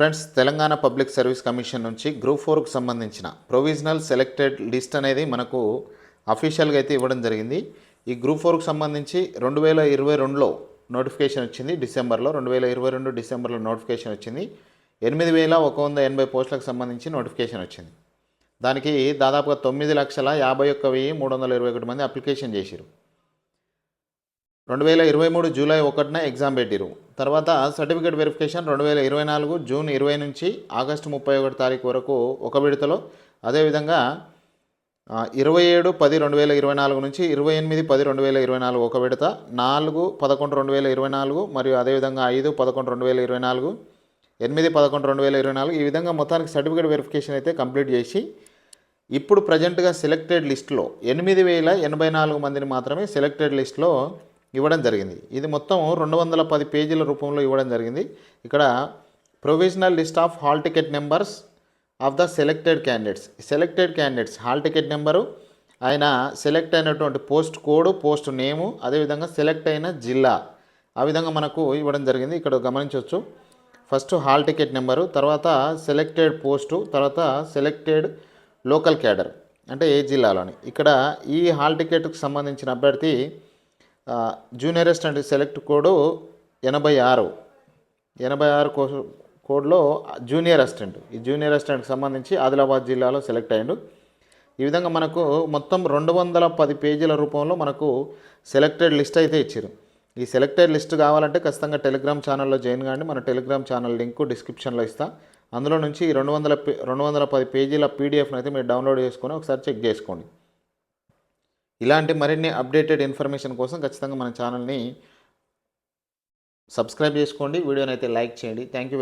Friends Telangana public service commission నుంచి group ఫోర్కు సంబంధించిన ప్రొవిజనల్ సెలెక్టెడ్ లిస్ట్ అనేది మనకు అఫీషియల్గా అయితే ఇవ్వడం జరిగింది. ఈ గ్రూప్ ఫోర్కు సంబంధించి రెండు వేల ఇరవై రెండులో నోటిఫికేషన్ వచ్చింది. డిసెంబర్లో రెండు వేల ఇరవై రెండు డిసెంబర్లో నోటిఫికేషన్ వచ్చింది. ఎనిమిది వేల ఒక వంద ఎనభై పోస్టులకు సంబంధించి నోటిఫికేషన్ వచ్చింది. దానికి దాదాపుగా తొమ్మిది లక్షల యాభై ఒక్క వెయ్యి మూడు వందల ఇరవై ఒకటి మంది అప్లికేషన్ చేసిరు రెండు వేల ఇరవై మూడు జూలై ఒకటిన ఎగ్జామ్ పెట్టిరు తర్వాత సర్టిఫికేట్ వెరిఫికేషన్ రెండు వేల ఇరవై నాలుగు జూన్ ఇరవై నుంచి ఆగస్టు ముప్పై ఒకటి తారీఖు వరకు ఒక విడతలో. అదేవిధంగా ఇరవై ఏడు పది రెండు వేల ఇరవై నాలుగు నుంచి ఇరవై ఎనిమిది పది రెండు వేల ఇరవై నాలుగు ఒక విడత నాలుగు పదకొండు రెండు వేల ఇరవై నాలుగు మరియు అదేవిధంగా ఐదు పదకొండు రెండు వేల ఇరవై నాలుగు ఎనిమిది పదకొండు రెండు వేల ఇరవై నాలుగు ఈ విధంగా మొత్తానికి సర్టిఫికేట్ వెరిఫికేషన్ అయితే కంప్లీట్ చేసి ఇప్పుడు ప్రజెంట్గా సెలెక్టెడ్ లిస్ట్లో ఎనిమిది వేల ఎనభై నాలుగు మందిని మాత్రమే సెలెక్టెడ్ లిస్ట్లో ఇవ్వడం జరిగింది. ఇది మొత్తం రెండు వందల పది పేజీల రూపంలో ఇవ్వడం జరిగింది. ఇక్కడ provisional list of hall ticket numbers of the selected candidates. Selected candidates hall ticket number ఆయన సెలెక్ట్ అయినటువంటి పోస్ట్ కోడ్ పోస్ట్ నేము అదేవిధంగా సెలెక్ట్ అయిన జిల్లా. ఆ విధంగా మనకు ఇవ్వడం జరిగింది. ఇక్కడ గమనించవచ్చు. ఫస్ట్ హాల్ టికెట్ నెంబరు తర్వాత సెలెక్టెడ్ పోస్టు తర్వాత సెలెక్టెడ్ లోకల్ క్యాడర్. అంటే ఏ జిల్లాలోని. ఇక్కడ ఈ హాల్ టికెట్కు సంబంధించిన అభ్యర్థి జూనియర్ అసిస్టెంట్ సెలెక్ట్ కోడ్ ఎనభై ఆరు. ఎనభై ఆరు కో కోడ్లో జూనియర్ అసిస్టెంట్ ఈ జూనియర్ అసిస్టెంట్కి సంబంధించి ఆదిలాబాద్ జిల్లాలో సెలెక్ట్ అయ్యిండు. ఈ విధంగా మనకు మొత్తం రెండు వందల పది పేజీల రూపంలో మనకు సెలెక్టెడ్ లిస్ట్ అయితే ఇచ్చారు ఈ సెలెక్టెడ్ లిస్ట్ కావాలంటే ఖచ్చితంగా టెలిగ్రామ్ ఛానల్లో జాయిన్ కాండి. మన టెలిగ్రామ్ ఛానల్ లింక్ డిస్క్రిప్షన్లో ఇస్తా. అందులో నుంచి రెండు వందల రెండు వందల పది పేజీల పీడిఎఫ్ని అయితే మీరు డౌన్లోడ్ చేసుకొని ఒకసారి చెక్ చేసుకోండి. ఇలాంటి మరిన్ని అప్డేటెడ్ ఇన్ఫర్మేషన్ కోసం ఖచ్చితంగా మన ఛానల్ని సబ్స్క్రైబ్ చేసుకోండి. వీడియోని అయితే లైక్ చేయండి. Thank you